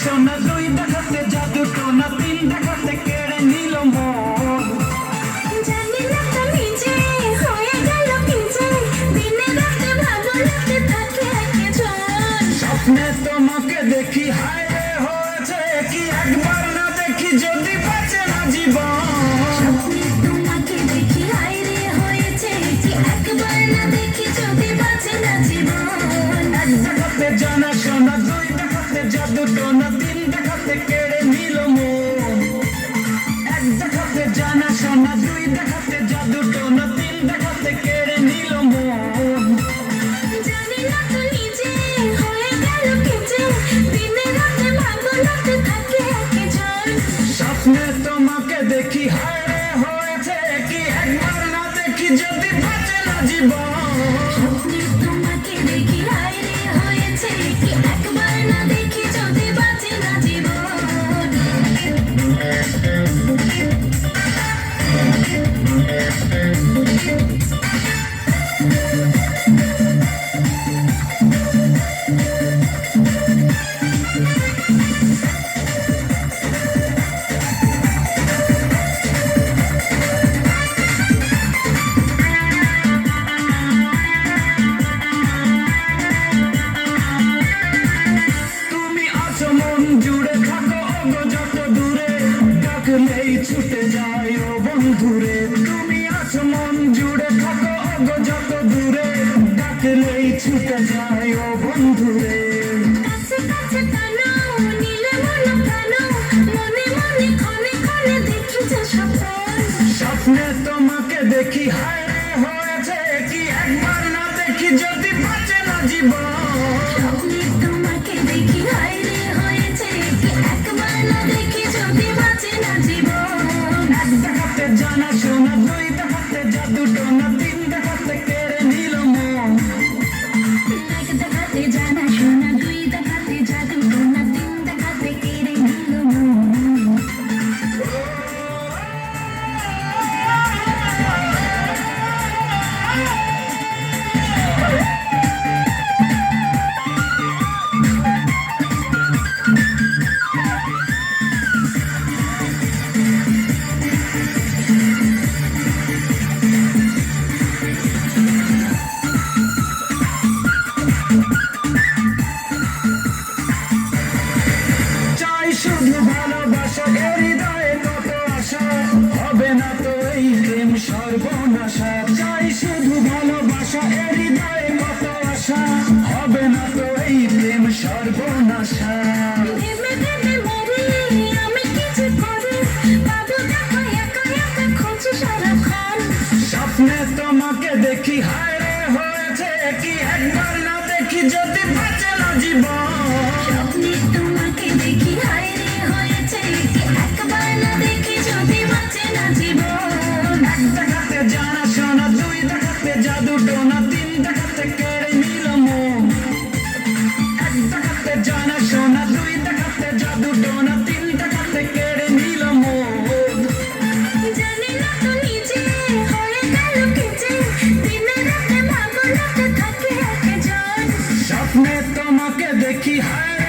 সোনা দুই দেখাতে জাদু টোনা তিন দেখা দেখি হায় হয়েছে কি একবার না দেখি যদি বাঁচে না জীবন দূরে ডাকলেই ছুটে যায় ও বন্ধুরে। তুমি আসমান জুড়ে থাকো অগ যত দূরে ডাকলেই ছুটে যায় ও বন্ধুরে। স্বপ্নে। তোমাকে দেখি হায় হয়েছে কি? একবার না দেখি যদি বাঁচে না জীবন। हाय रे हो जे की हट मारना देखी जदी স্বপ্নে তোমাকে দেখি হায়